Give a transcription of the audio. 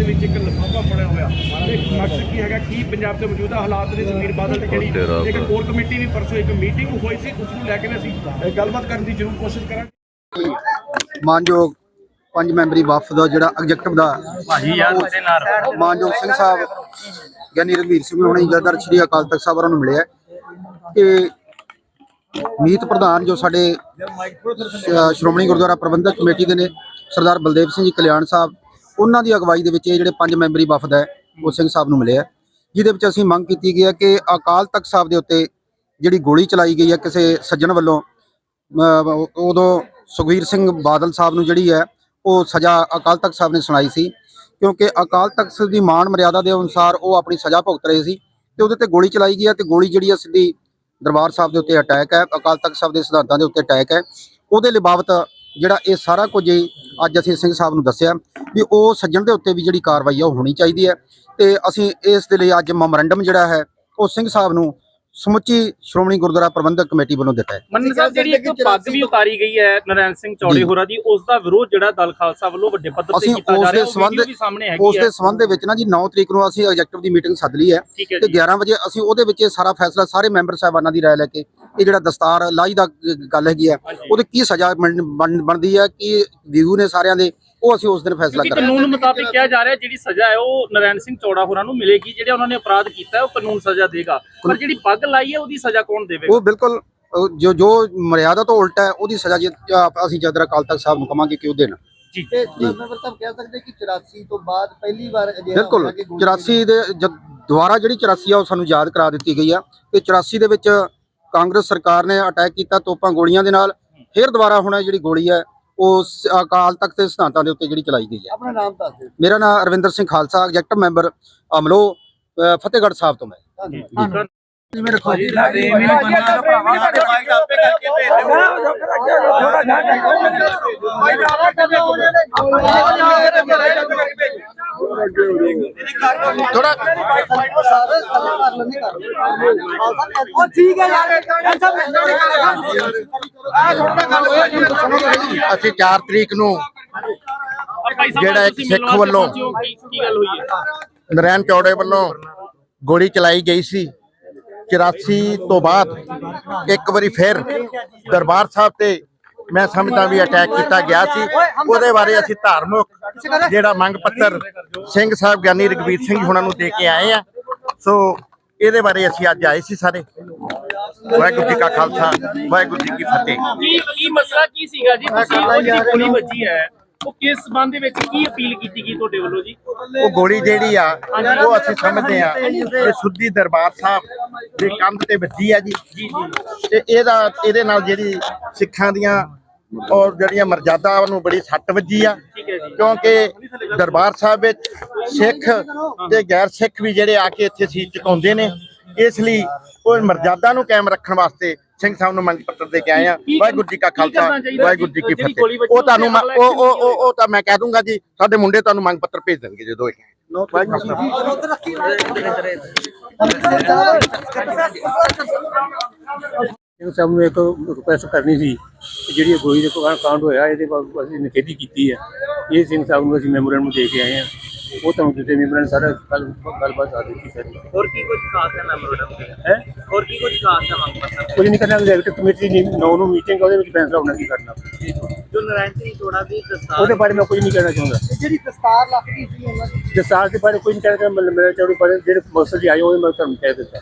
ਦੇ ਵਿੱਚ ਇੱਕ ਲਫਾਫਾ ਫੜਿਆ ਹੋਇਆ। ਤੇ ਮਕਸਦ ਕੀ ਹੈਗਾ? ਕੀ ਪੰਜਾਬ ਦੇ ਮੌਜੂਦਾ ਹਾਲਾਤ ਨੇ? ਸੁਖਬੀਰ ਬਾਦਲ ਤੇ ਜਿਹੜੀ ਇੱਕ ਕੋਰ ਕਮੇਟੀ ਵੀ ਪਰਸੋਂ ਇੱਕ ਮੀਟਿੰਗ ਹੋਈ ਸੀ ਉਸ ਨੂੰ ਲੈ ਕੇ ਅਸੀਂ ਗੱਲਬਾਤ ਕਰਨ ਦੀ ਜ਼ਰੂਰ ਕੋਸ਼ਿਸ਼ ਕਰਾਂਗੇ। ਮਾਨਯੋਗ ਪੰਜ ਮੈਂਬਰੀ ਵਫਦ ਦਾ ਜਿਹੜਾ ਐਗਜ਼ੈਕਟਿਵ ਦਾ ਭਾਜੀ ਯਾਰ ਮੇਰੇ ਨਾਲ। ਮਾਨਯੋਗ ਸਿੰਘ ਸਾਹਿਬ ਗਿਆਨੀ ਰਘਵੀਰ ਸਿੰਘ ਹੁਣੇ ਜਦਰ ਸ਼੍ਰੀ ਅਕਾਲ ਤਖਤ ਸਾਹਿਬ ਨੂੰ ਮਿਲਿਆ। ਕਿ ਮੀਤ ਪ੍ਰਧਾਨ ਜੋ ਸਾਡੇ ਸ਼੍ਰੋਮਣੀ ਗੁਰਦੁਆਰਾ ਪ੍ਰਬੰਧਕ ਕਮੇਟੀ ਦੇ ਨੇ ਸਰਦਾਰ ਬਲਦੇਵ ਸਿੰਘ ਜੀ ਕਲਿਆਣ ਸਾਹਿਬ ਉਹਨਾਂ ਦੀ ਅਗਵਾਈ ਦੇ ਵਿੱਚ ਇਹ ਜਿਹੜੇ ਪੰਜ ਮੈਂਬਰੀ ਵਫਦ ਹੈ, ਉਹ ਸਿੰਘ ਸਾਹਿਬ ਨੂੰ ਮਿਲਿਆ ਜਿਹਦੇ ਵਿੱਚ ਅਸੀਂ ਮੰਗ ਕੀਤੀ ਗਈ ਹੈ ਕਿ ਅਕਾਲ ਤਖਤ ਸਾਹਿਬ ਦੇ ਉੱਤੇ ਜਿਹੜੀ ਗੋਲੀ ਚਲਾਈ ਗਈ ਹੈ, ਕਿਸੇ ਸੱਜਣ ਵੱਲੋਂ ਉਦੋਂ ਸੁਖਵੀਰ ਸਿੰਘ ਬਾਦਲ ਸਾਹਿਬ ਨੂੰ ਜਿਹੜੀ ਹੈ, ਉਹ ਸਜ਼ਾ ਅਕਾਲ ਤਖਤ ਸਾਹਿਬ ਨੇ ਸੁਣਾਈ ਸੀ। ਕਿਉਂਕਿ ਅਕਾਲ ਤਖਤ ਸਾਹਿਬ ਦੀ ਮਾਣ ਮਰਿਆਦਾ ਦੇ ਅਨੁਸਾਰ ਉਹ ਆਪਣੀ ਸਜ਼ਾ ਭੁਗਤ ਰਹੇ ਸੀ ਤੇ ਉਹਦੇ ਤੇ ਗੋਲੀ ਚਲਾਈ ਗਈ ਹੈ ਤੇ ਗੋਲੀ ਜਿਹੜੀ ਹੈ ਸਿੱਧੀ ਦਰਬਾਰ ਸਾਹਿਬ ਦੇ ਉੱਤੇ ਅਟੈਕ ਹੈ, ਅਕਾਲ ਤਖਤ ਸਾਹਿਬ ਦੇ ਸਿਧਾਂਤਾਂ ਦੇ ਉੱਤੇ ਅਟੈਕ ਹੈ। ਉਹਦੇ ਲਿਬਾਵਤ ਜਿਹੜਾ ਇਹ ਸਾਰਾ ਕੁਝ ਹੀ ਅੱਜ ਅਸੀਂ ਸਿੰਘ ਸਾਹਿਬ ਨੂੰ ਦੱਸਿਆ ਵੀ ਉਹ ਸੱਜਣ ਦੇ ਉੱਤੇ ਵੀ ਜਿਹੜੀ ਕਾਰਵਾਈ ਆ ਉਹ ਹੋਣੀ ਚਾਹੀਦੀ ਹੈ ਤੇ ਅਸੀਂ ਇਸ ਦੇ ਲਈ ਅੱਜ ਮੈਮੋਰੰਡਮ ਜਿਹੜਾ ਹੈ ਉਹ ਸਿੰਘ ਸਾਹਿਬ ਨੂੰ ਸਮੁੱਚੀ ਸ਼੍ਰੋਮਣੀ ਗੁਰਦੁਆਰਾ ਪ੍ਰਬੰਧਕ ਕਮੇਟੀ ਵੱਲੋਂ ਦਿੱਤਾ ਹੈ। ਮੰਨ ਸਾਹਿਬ ਜਿਹੜੀ ਇੱਕ ਪੱਗ ਵੀ ਉਤਾਰੀ ਗਈ ਹੈ ਨਰੈਣ ਸਿੰਘ ਚੌੜੇ। ਹੋਰਾਂ ਦੀ ਉਸ ਦਾ ਵਿਰੋਧ ਜਿਹੜਾ ਦਲ ਖਾਲਸਾ ਵੱਲੋਂ ਵੱਡੇ ਪੱਧਰ ਤੇ ਕੀਤਾ ਜਾ ਉਸ ਰਿਹਾ ਦੇ ਉਹ ਸੰਬੰਧ ਵੀ ਸਾਹਮਣੇ ਉਸ ਹੈਗੀ ਹੈ। ਦੇ ਸੰਬੰਧ ਦੇ ਵਿੱਚ ਨਾ ਜੀ 9 ਤਰੀਕ ਨੂੰ ਅਸੀਂ ਐਗਜ਼ੈਕਟਿਵ ਦੀ ਮੀਟਿੰਗ ਸੱਦ ਲਈ ਹੈ ਹੈ ਤੇ ਜੀ। 11 ਵਜੇ ਅਸੀਂ ਉਹਦੇ ਵਿੱਚ ਇਹ ਸਾਰਾ ਫੈਸਲਾ ਸਾਰੇ ਮੈਂਬਰ ਸਾਹਿਬਾਨਾਂ ਦੀ ਰਾਏ ਲੈ ਕੇ ਇਹ ਜਿਹੜਾ ਦਸਤਾਰ ਲਾਈ ਦਾ ਗੱਲ ਹੈਗੀ ਹੈ ਉਹਦੇ ਕੀ ਸਜ਼ਾ ਬਣ- ਬਣ- ਬਣਦੀ ਹੈ ਕੀ ਵਿਊ ਨੇ ਸਾਰਿਆਂ ਦੇ ਉਹ ਅਸੀਂ ਉਸ ਦਿਨ ਫੈਸਲਾ ਕਰਾਂਗੇ ਕਾਨੂੰਨ ਮੁਤਾਬਿਕ ਕਿਹਾ ਜਾ ਰਿਹਾ ਜਿਹੜੀ ਸਜ਼ਾ ਹੈ ਉਹ ਨਰੈਣ ਸਿੰਘ ਚੌੜਾ ਹੋਰਾਂ ਨੂੰ ਮਿਲੇਗੀ ਜਿਹੜੇ ਉਹਨਾਂ ਨੇ ਅਪਰਾਧ ਕੀਤਾ ਉਹ ਕਾਨੂੰਨ ਸਜ਼ਾ ਦੇਗਾ। ਪਰ ਜਿਹੜੀ ਪੱਗ ਲਾਈ ਹੈ ਉਹਦੀ ਸਜ਼ਾ ਕੌਣ ਦੇਵੇਗਾ? ਉਹ ਬਿਲਕੁਲ ਜੋ ਜੋ ਮਰਿਆਦਾ ਤੋਂ ਉਲਟਾ ਹੈ ਉਹਦੀ ਸਜ਼ਾ ਅਸੀਂ ਜਦਰ ਅਕਾਲ ਤਖਤ ਸਾਹਿਬ ਨੂੰ ਕਵਾਂਗੇ ਕਿ ਉਹ ਦੇਣ। ਜੀ। ਤੇ ਮੈਂਬਰ ਸਾਹਿਬ ਕਹਿ ਸਕਦੇ ਕਿ 84 ਤੋਂ ਬਾਅਦ ਪਹਿਲੀ ਵਾਰ ਬਿਲਕੁਲ ਹੋਇਆ ਕਿ ਗੋਲੀ 84 ਦੇ ਦੁਬਾਰਾ ਜਿਹੜੀ 84 ਆ ਉਹ ਸਾਨੂੰ ਯਾਦ ਕਰਾ ਦਿੱਤੀ ਗਈ ਆ। ਤੇ 84 ਦੇ ਵਿੱਚ ਕਾਂਗਰਸ ਸਰਕਾਰ ਨੇ ਅਟੈਕ ਕੀਤਾ ਤੋਪਾਂ ਗੋਲੀਆਂ ਦੇ ਨਾਲ ਫਿਰ ਦੁਬਾਰਾ ਹੁਣ ਇਹ ਜਿਹੜੀ ਗੋਲੀ ਹੈ ਉਹ ਅਕਾਲ ਤਖਤ ਦੇ ਸਿਧਾਂਤਾਂ ਦੇ ਉੱਤੇ ਜਿਹੜੀ ਚਲਾਈ ਗਈ ਹੈ ਆਪਣਾ ਨਾਮ ਦੱਸ ਦਿਓ ਮੇਰਾ ਨਾਮ ਅਰਵਿੰਦਰ ਸਿੰਘ ਖਾਲਸਾ ਐਗਜ਼ੈਕਟਿਵ ਮੈਂਬਰ ਅਮਲੋ ਫਤਿਹਗੜ੍ਹ ਸਾਹਿਬ ਤੋਂ ਮੈਂ ਧੰਨਵਾਦ ਜਿਵੇਂ ਰੱਖੋ ਜੀ ਥੋੜਾ ਉਹ ਠੀਕ ਹੈ ਯਾਰ ਅਸੀਂ 4 ਤਰੀਕ ਨੂੰ ਔਰ ਭਾਈ ਸਾਹਿਬ ਜਿਹੜਾ ਇੱਕ ਤੁਸੀਂ ਸਿੱਖ ਮਿਲਣ ਵਾਸਤੇ ਵੱਲੋਂ- ਪਹੁੰਚੇ ਹੋ, ਕੀ ਕੀ ਗੱਲ ਹੋਈ ਹੈ। ਨਰੈਣ ਚੌੜੇ ਵੱਲੋਂ ਗੋਲੀ ਚਲਾਈ ਗਈ ਸੀ। 84 ਤੋਂ ਬਾਅਦ ਇੱਕ ਵਾਰੀ ਫਿਰ ਦਰਬਾਰ ਸਾਹਿਬ ਤੇ ਮੈਂ ਸਮਝਦਾ ਵੀ ਅਟੈਕ ਕੀਤਾ ਗਿਆ ਸੀ। ਉਹਦੇ ਬਾਰੇ ਅਸੀਂ ਧਾਰਮਿਕ ਜਿਹੜਾ ਮੰਗ ਪੱਤਰ ਸਿੰਘ ਸਾਹਿਬ ਗਿਆਨੀ ਰਗਵੀਰ ਸਿੰਘ ਜੀ ਹੁਣਾਂ ਨੂੰ ਦੇ ਕੇ ਆਏ ਆ। ਸੋ ਇਹਦੇ ਬਾਰੇ ਅਸੀਂ ਅੱਜ ਆਏ ਸੀ ਸਾਰੇ। ਵਾਹਿਗੁਰੂ ਜੀ ਕਾ ਖਾਲਸਾ ਵਾਹਿਗੁਰੂ ਜੀ ਕੀ ਫਤਿਹ। ਕੀ ਕੀ ਮਸਲਾ ਕੀ ਸੀਗਾ ਜੀ? ਤੁਸੀਂ ਉਹ ਗੋਲੀ ਵੱਜੀ ਹੈ। ਉਹ ਕਿਸ ਸੰਬੰਧ ਦੇ ਵਿੱਚ ਕੀ ਅਪੀਲ ਕੀਤੀ ਗਈ ਤੁਹਾਡੇ ਵੱਲੋਂ ਜੀ? ਉਹ ਗੋਲੀ ਜਿਹੜੀ ਆ ਉਹ ਅਸੀਂ ਸਮਝਦੇ ਆ ਕਿ ਸੁੱਧੀ ਦਰਬਾਰ ਸਾਹਿਬ ਦੇ ਕੰਧ ਤੇ ਵੱਜੀ ਆ ਜੀ। ਤੇ ਇਹਦਾ ਇਹਦੇ ਨਾਲ ਜਿਹੜੀ ਸਿੱਖਾਂ ਦੀਆਂ ਔਰ ਜਿਹੜੀਆਂ ਮਰਜ਼ਾਦਾ ਨੂੰ ਬੜੀ ਸੱਟ ਵੱਜੀ ਆ ਕਿਉਂਕਿ ਦਰਬਾਰ ਸਾਹਿਬ ਵਿੱਚ ਸਿੱਖ ਤੇ ਗੈਰ ਸਿੱਖ ਵੀ ਜਿਹੜੇ ਆ ਕੇ ਇੱਥੇ ਸੀਸ ਝੁਕਾਉਂਦੇ ਨੇ ਇਸ ਲਈ ਉਹ ਮਰਜ਼ਾਦਾ ਨੂੰ ਕਾਇਮ ਰੱਖਣ ਵਾਸਤੇ ਸਿੰਘ ਸਾਹਿਬ ਨੂੰ ਮੰਗ ਪੱਤਰ ਦੇ ਕੇ ਆਏ ਆ। ਵਾਹਿਗੁਰੂ ਜੀ ਕਾ ਖਾਲਸਾ ਵਾਹਿਗੁਰੂ ਜੀ ਕੀ ਫਤਿਹ। ਉਹ ਤੁਹਾਨੂੰ ਮੈਂ- ਉਹ ਉਹ ਉਹ ਉਹ ਤਾਂ ਮੈਂ ਕਹਿ ਦੂੰਗਾ ਜੀ ਸਾਡੇ ਮੁੰਡੇ ਤੁਹਾਨੂੰ ਮੰਗ ਪੱਤਰ ਭੇਜ ਦੇਣਗੇ ਜਦੋਂ ਇਹ ਵਾਹਿਗੁਰੂ ਜੀ ਕੀ ਸਿੰਘ ਸਾਹਿਬ ਨੂੰ ਇੱਕ ਰਿਕੁਐਸਟ ਕਰਨੀ ਸੀ ਕਿ ਜਿਹੜੀ ਗੋਲੀ ਦੇ ਕਾਰਨ ਕਾਂਡ ਹੋਇਆ ਇਹਦੇ ਬਾਰੇ ਅਸੀਂ ਨਿਖੇਧੀ ਕੀਤੀ ਹੈ। ਇਹ ਸਿੰਘ ਸਾਹਿਬ ਨੂੰ ਅਸੀਂ ਮੈਮੋਰੈਂਡਮ ਦੇ ਕੇ ਆਏ ਹਾਂ। ਉਹ ਤੁਹਾਨੂੰ ਦਿੱਤੇ ਮੈਮੋਰੈਂਡਮ ਸਾਰਾ ਗੱਲ ਗੱਲਬਾਤ ਆ ਦਿੱਤੀ ਸਰ। ਹੋਰ ਕੀ ਕੁਝ ਖਾਸ ਹੈ ਮੈਮੋਰੰਡਮ ਤੇ ਹੈ? ਹੋਰ ਕੀ ਕੁਝ ਖਾਸ ਹੈ ਮੰਗ ਪੱਤਰ ਕੁਝ ਨਹੀਂ ਕਰਨਾ ਐਗਜ਼ੈਕਟਿਵ ਕਮੇਟੀ ਦੀ ਨੌ ਨੂੰ ਮੀਟਿੰਗ ਉਹਦੇ ਵਿੱਚ ਫੈਸਲਾ ਹੋਣਾ ਕੀ ਕਰਨਾ? ਜੋ ਨਰਾਇਣ ਸਿੰਘ ਚੋੜਾ ਦੀ ਦਸਤਾਰ ਉਹਦੇ ਬਾਰੇ ਮੈਂ ਕੁਝ ਨਹੀਂ ਕਹਿਣਾ ਚਾਹੁੰਦਾ। ਜਿਹੜੀ ਦਸਤਾਰ ਲੱਗੀ ਸੀ ਉਹਨਾਂ ਦੀ। ਦਸਤਾਰ ਦੇ ਬਾਰੇ ਕੁਝ ਨਹੀਂ ਕਹਿਣਾ ਚਾਹੁੰਦਾ ਮੇਰੇ ਚੌੜੀ ਬਾਰੇ ਜਿਹੜੇ ਦੀ ਆਏ ਉਹਦੇ ਮੈਂ ਤੁਹਾਨੂੰ ਕਹਿ ਦਿੱਤਾ